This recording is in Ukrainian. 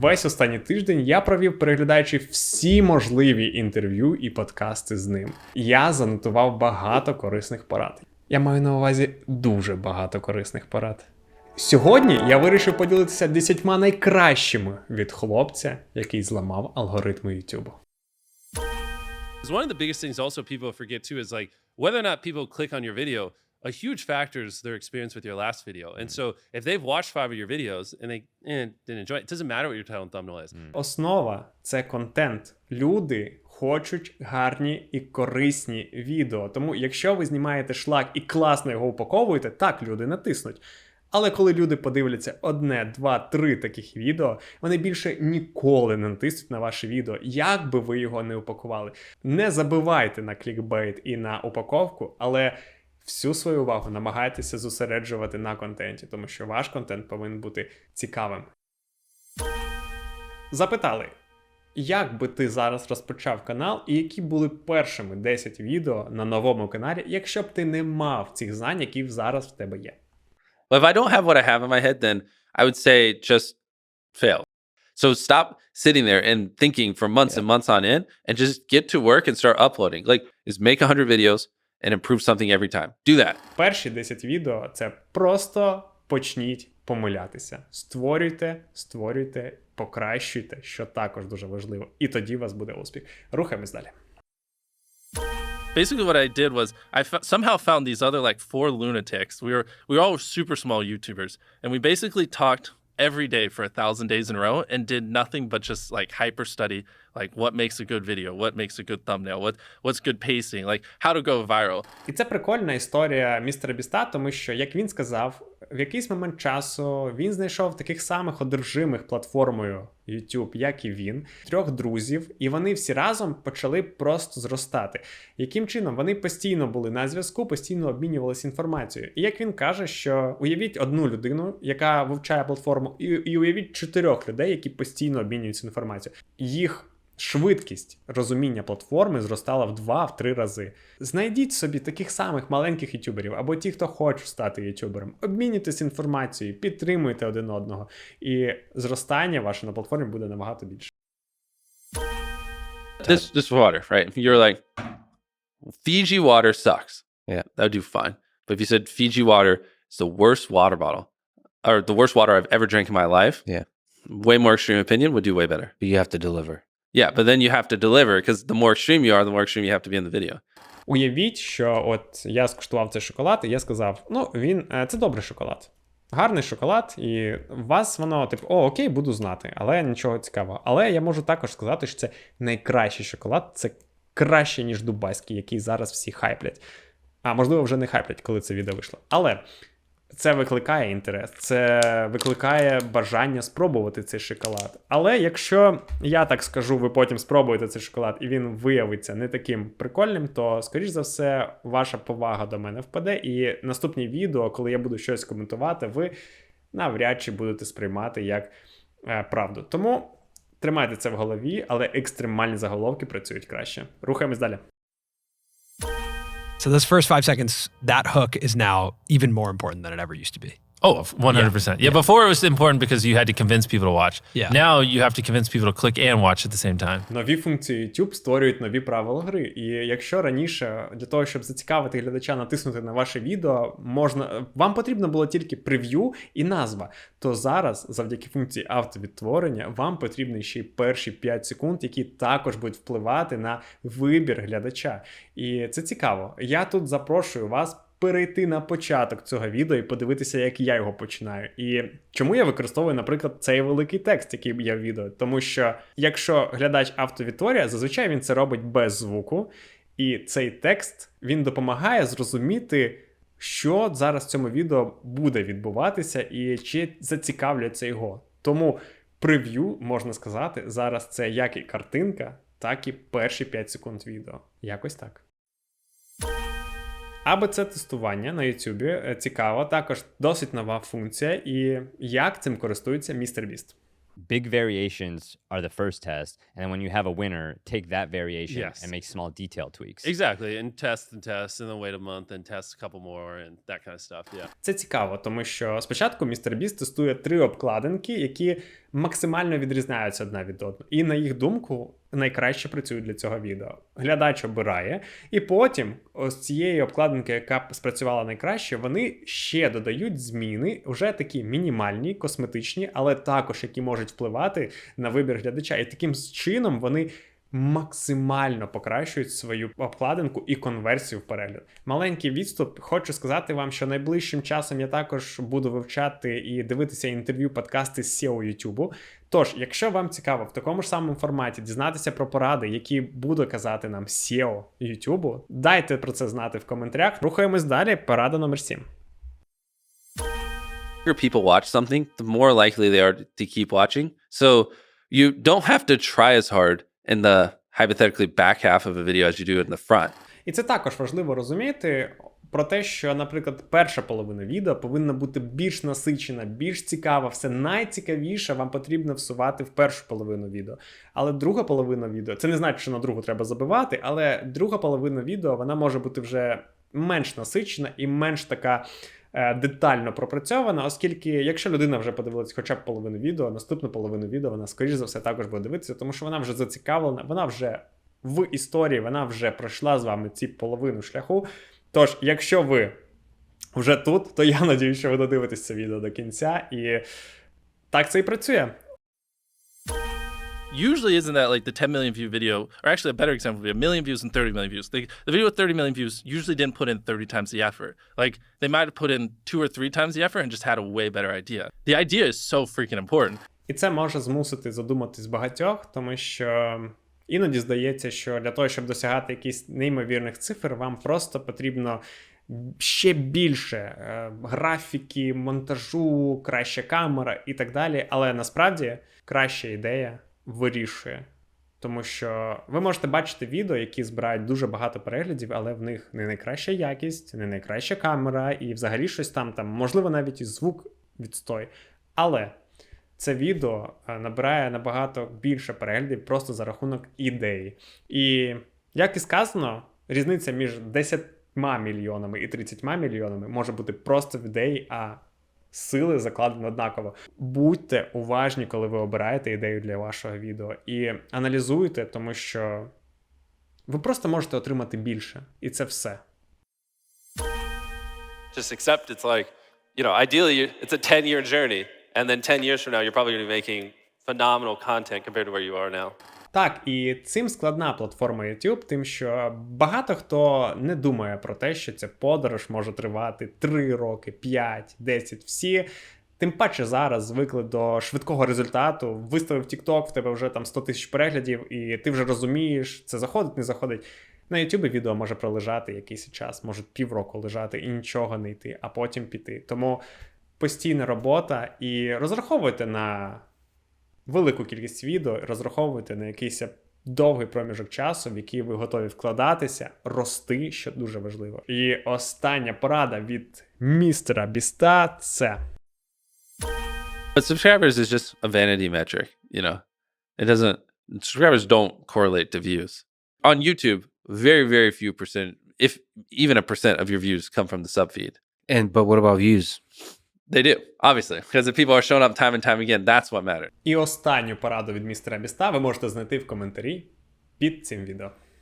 Весь останній тиждень я провів, переглядаючи всі можливі інтерв'ю і подкасти з ним. Я занотував багато корисних порад. Я маю на увазі дуже багато корисних порад. Сьогодні я вирішив поділитися десятьма найкращими від хлопця, який зламав алгоритми YouTube. One of the biggest things also people forget too is like whether or not people click on your video, a huge factor is their experience with your last video. And so if they've watched five of your videos and they eh, didn't enjoy it, it doesn't matter what your title and thumbnail is. Основа це контент. Люди хочуть гарні і корисні відео. Тому, якщо ви знімаєте шлак і класно його упаковуєте, так люди натиснуть. Але коли люди подивляться одне, два, три таких відео, вони більше ніколи не натиснуть на ваше відео, як би ви його не упакували. Не забивайте на клікбейт і на упаковку, але всю свою увагу намагайтеся зосереджувати на контенті, тому що ваш контент повинен бути цікавим. Запитали, як би ти зараз розпочав канал, і які були першими 10 відео на новому каналі, якщо б ти не мав цих знань, які зараз в тебе є? But if I don't have what I have in my head, then I would say just fail. So stop sitting there and thinking for months and months on end and just get to work and start uploading. Like, is make 100 videos and improve something every time. Do that. Перші 10 відео це просто почніть помилятися. Створюйте, створюйте, покращуйте, що також дуже важливо. І тоді у вас буде успіх. Рухаємось далі. Basically, what I did was I somehow found these other like four lunatics. We were we were all super small YouTubers, and we basically talked every day for a thousand days in a row and did nothing but just like hyper study like what makes a good video, what makes a good thumbnail, what what's good pacing, like how to go viral. І це прикольна історія містера Біста, тому що, як він сказав, в якийсь момент часу він знайшов таких самих одержимих платформою YouTube, як і він, трьох друзів, і вони всі разом почали просто зростати. Яким чином вони постійно були на зв'язку, постійно обмінювалися інформацією. І як він каже, що уявіть одну людину, яка вивчає платформу, і, і уявіть чотирьох людей, які постійно обмінюються інформацією. Їх швидкість розуміння платформи зростала в 2-3 рази. Знайдіть собі таких самих маленьких ютуберів або ті, хто хоче стати ютубером. Обмінюйтесь інформацією, підтримуйте один одного, і зростання ваше на платформі буде набагато більше. This this water, right? If you're like Fiji water sucks. Yeah. That would do fine. But if you said Fiji water is the worst water bottle or the worst water I've ever drank in my life, Yeah. Way more extreme opinion would do way better. But you have to deliver. Yeah, but then you have to deliver because the more extreme you are, the more extreme you have to be in the video. Уявіть, що от я скуштував цей шоколад, і я сказав: ну, він е, це добрий шоколад. Гарний шоколад, і вас воно, типу, о, окей, буду знати, але нічого цікавого. Але я можу також сказати, що це найкращий шоколад, це краще, ніж дубайський, який зараз всі хайплять. А можливо, вже не хайплять, коли це відео вийшло. Але це викликає інтерес, це викликає бажання спробувати цей шоколад. Але якщо я так скажу, ви потім спробуєте цей шоколад, і він виявиться не таким прикольним, то скоріш за все, ваша повага до мене впаде. І наступні відео, коли я буду щось коментувати, ви навряд чи будете сприймати як е, правду. Тому тримайте це в голові, але екстремальні заголовки працюють краще. Рухаємось далі. So those first five seconds, that hook is now even more important than it ever used to be. Oh, 100%. Yeah. before it was important because you had to convince people to watch. Yeah. Now you have to convince people to click and watch at the same time. Нові функції YouTube створюють нові правила гри. І якщо раніше для того, щоб зацікавити глядача, натиснути на ваше відео, можна вам потрібно було тільки прев'ю і назва, то зараз, завдяки функції автовідтворення, вам потрібні ще й перші 5 секунд, які також будуть впливати на вибір глядача. І це цікаво. Я тут запрошую вас. Перейти на початок цього відео і подивитися, як я його починаю. І чому я використовую, наприклад, цей великий текст, який є в відео. Тому що якщо глядач автовідтворює, зазвичай він це робить без звуку, і цей текст він допомагає зрозуміти, що зараз в цьому відео буде відбуватися, і чи зацікавлюється його. Тому прев'ю, можна сказати, зараз це як і картинка, так і перші 5 секунд відео. Якось так. АБЦ тестування на YouTube е, цікаво, також досить нова функція, і як цим користується містер Біст. big variations are the first test, and then when you have a winner, take that variation Yes. and make small detail tweaks. Exactly, and test and test, and then wait a month and test a couple more and that kind of stuff. Yeah. Це цікаво, тому що спочатку містер Біс тестує три обкладинки, які максимально відрізняються одна від одної. І на їх думку найкраще працюють для цього відео. Глядач обирає, і потім ось цієї обкладинки, яка спрацювала найкраще, вони ще додають зміни, вже такі мінімальні, косметичні, але також які можуть впливати на вибір глядача. І таким чином вони. Максимально покращують свою обкладинку і конверсію в перегляд. Маленький відступ. Хочу сказати вам, що найближчим часом я також буду вивчати і дивитися інтерв'ю подкасти з SEO YouTube. Тож, якщо вам цікаво в такому ж самому форматі дізнатися про поради, які буде казати нам SEO YouTube, дайте про це знати в коментарях. Рухаємось далі. Порада номер 7. longer people watch something, the more likely they are to keep watching. So you don't have to try as hard in the hypothetically back half of a video as you do in the front. І це також важливо розуміти про те, що, наприклад, перша половина відео повинна бути більш насичена, більш цікава, все найцікавіше вам потрібно всувати в першу половину відео. Але друга половина відео, це не значить, що на другу треба забивати, але друга половина відео вона може бути вже менш насичена і менш така. е, Детально пропрацьована, оскільки, якщо людина вже подивилась хоча б половину відео, наступну половину відео вона, скоріш за все, також буде дивитися, тому що вона вже зацікавлена, вона вже в історії, вона вже пройшла з вами ці половину шляху. Тож, якщо ви вже тут, то я надію, що ви додивитесь це відео до кінця, і так це і працює. Usually, isn't that like the 10 million view video, or actually a better example would be a million views and 30 million views. The, the video with 30 million views usually didn't put in 30 times the effort. Like they might have put in two or three times the effort and just had a way better idea. The idea is so freaking important. І це може змусити задуматись багатьох, тому що іноді здається, що для того, щоб досягати якихось неймовірних цифр, вам просто потрібно ще більше е, графіки, монтажу, краща камера і так далі. Але насправді краща ідея вирішує. Тому що ви можете бачити відео, які збирають дуже багато переглядів, але в них не найкраща якість, не найкраща камера, і взагалі щось там, там можливо, навіть і звук відстой. Але це відео е, набирає набагато більше переглядів просто за рахунок ідеї. І як і сказано, різниця між 10 мільйонами і 30 мільйонами може бути просто в ідеї, а сили закладені однаково. Будьте уважні, коли ви обираєте ідею для вашого відео, і аналізуйте, тому що ви просто можете отримати більше, і це все. Just accept it's like, you know, ideally it's a 10 year journey. And then 10 years from now, you're probably going to be making phenomenal content compared to where you are now. Так, і цим складна платформа YouTube, тим, що багато хто не думає про те, що ця подорож може тривати 3 роки, 5, 10, всі. Тим паче зараз звикли до швидкого результату. Виставив TikTok, в тебе вже там 100 тисяч переглядів, і ти вже розумієш, це заходить, не заходить. На YouTube відео може пролежати якийсь час, може півроку лежати і нічого не йти, а потім піти. Тому постійна робота і розраховуйте на велику кількість відео, розраховуйте на якийсь довгий проміжок часу, в який ви готові вкладатися, рости, що дуже важливо. І остання порада від містера Біста це. But subscribers is just a vanity metric, you know. It doesn't subscribers don't correlate to views. On YouTube, very, very few percent, if even a percent of your views come from the sub feed. And but what about views? They do, obviously, because if people are showing up time and time again, that's what matters. І останню пораду від містера Біста ви можете знайти в коментарі під цим відео.